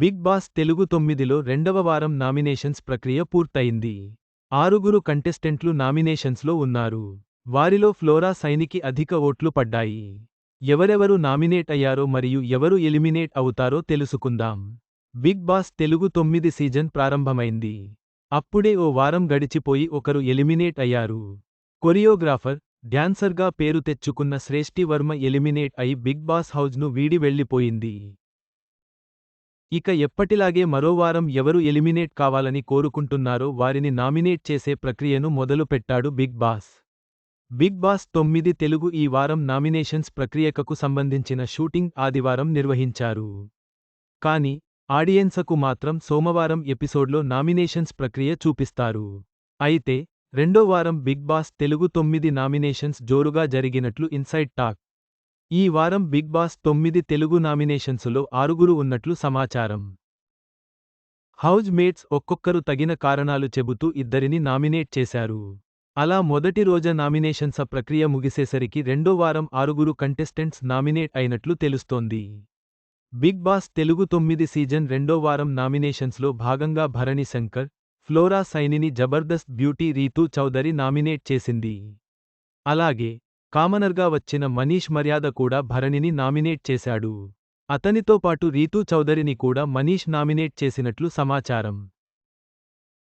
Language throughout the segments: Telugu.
బిగ్ బాస్ తెలుగు తొమ్మిదిలో రెండవ వారం నామినేషన్స్ ప్రక్రియ పూర్తయింది. ఆరుగురు కంటెస్టెంట్లు నామినేషన్స్లో ఉన్నారు. వారిలో ఫ్లోరా సైనికి అధిక ఓట్లు పడ్డాయి. ఎవరెవరు నామినేట్ అయ్యారో మరియు ఎవరు ఎలిమినేట్ అవుతారో తెలుసుకుందాం. బిగ్ బాస్ తెలుగు తొమ్మిది సీజన్ ప్రారంభమైంది. అప్పుడే ఓ వారం గడిచిపోయి ఒకరు ఎలిమినేట్ అయ్యారు. కొరియోగ్రాఫర్ డ్యాన్సర్గా పేరు తెచ్చుకున్న శ్రేష్ఠి వర్మ ఎలిమినేట్ అయి బిగ్ బాస్ హౌజ్ను వీడి వెళ్ళిపోయింది ఇక ఎప్పటిలాగే మరోవారం ఎవరు ఎలిమినేట్ కావాలని కోరుకుంటున్నారో వారిని నామినేట్ చేసే ప్రక్రియను మొదలుపెట్టాడు బిగ్ బాస్. బిగ్ బాస్ తొమ్మిది తెలుగు ఈ వారం నామినేషన్స్ ప్రక్రియకకు సంబంధించిన షూటింగ్ ఆదివారం నిర్వహించారు. కానీ ఆడియన్సకు మాత్రం సోమవారం ఎపిసోడ్లో నామినేషన్స్ ప్రక్రియ చూపిస్తారు. అయితే రెండో వారం బిగ్ బాస్ తెలుగు తొమ్మిది నామినేషన్స్ జోరుగా జరిగినట్లు ఇన్సైడ్ టాక్ ఈ వారం బిగ్ బాస్ తొమ్మిది తెలుగు నామినేషన్సులో ఆరుగురు ఉన్నట్లు సమాచారం. హౌజ్ మేట్స్ ఒక్కొక్కరు తగిన కారణాలు చెబుతూ ఇద్దరిని నామినేట్ చేశారు. అలా మొదటి రోజ నామినేషన్స ప్రక్రియ ముగిసేసరికి రెండో వారం ఆరుగురు కంటెస్టెంట్స్ నామినేట్ అయినట్లు తెలుస్తోంది. బిగ్ బాస్ తెలుగు తొమ్మిది సీజన్ రెండో వారం నామినేషన్స్లో భాగంగా భరణి శంకర్ ఫ్లోరా సైనిని జబర్దస్త్ బ్యూటీ రీతూ చౌదరి నామినేట్ చేసింది. అలాగే కామనర్గా వచ్చిన మనీష్ మర్యాద కూడా భరణిని నామినేట్ చేశాడు. అతనితో పాటు రీతూ చౌదరిని కూడా మనీష్ నామినేట్ చేసినట్లు సమాచారం.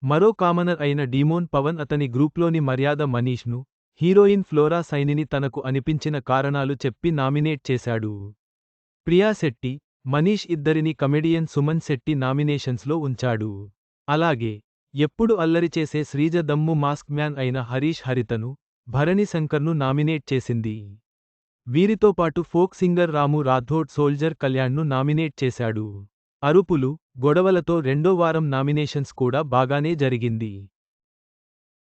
మరో కామనర్ అయిన డీమోన్ పవన్ అతని గ్రూప్లోని మర్యాద మనీష్ను హీరోయిన్ ఫ్లోరా సైనిని తనకు అనిపించిన కారణాలు చెప్పి నామినేట్ చేశాడు. ప్రియా శెట్టి మనీష్ ఇద్దరిని కమెడియన్ సుమన్ శెట్టి నామినేషన్స్లో ఉంచాడు. అలాగే ఎప్పుడు అల్లరి చేసే శ్రీజ దమ్ము మాస్క్ మ్యాన్ అయిన హరీష్ హరితను భరణి శంకర్ను నామినేట్ చేసింది. వీరితో పాటు folk singer Ramu Rathod soldier కళ్యాణ్ను nominate చేశాడు. అరుపులు గొడవలతో రెండో వారం నామినేషన్స్ కూడా బాగానే జరిగింది.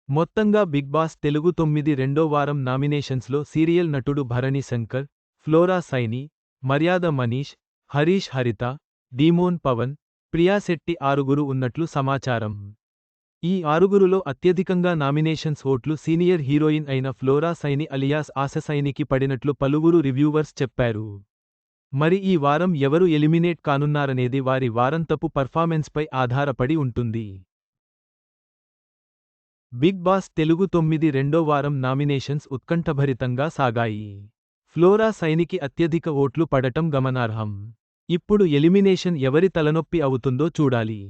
మొత్తంగా బిగ్ బాస్ తెలుగు తొమ్మిది రెండో వారం నామినేషన్స్లో సీరియల్ నటుడు భరణి శంకర్ ఫ్లోరా సైని మర్యాద మనీష్ హరీష్ హరిత డీమోన్ పవన్ ప్రియాశెట్టి ఆరుగురు ఉన్నట్లు సమాచారం. ఈ ఆరుగురులో అత్యధికంగా నామినేషన్స్ ఓట్లు సీనియర్ హీరోయిన్ అయిన ఫ్లోరా సైని అలియాస్ ఆశసైనికి పడినట్లు పలువురు రివ్యూవర్స్ చెప్పారు. మరి ఈ వారం ఎవరు ఎలిమినేట్ కానున్నారనేది వారి వారంతపు పర్ఫార్మెన్స్పై ఆధారపడి ఉంటుంది. బిగ్ బాస్ తెలుగు తొమ్మిది రెండో వారం నామినేషన్స్ ఉత్కంఠభరితంగా సాగాయి. ఫ్లోరా సైనికి అత్యధిక ఓట్లు పడటం గమనార్హం. ఇప్పుడు ఎలిమినేషన్ ఎవరి తలనొప్పి అవుతుందో చూడాలి.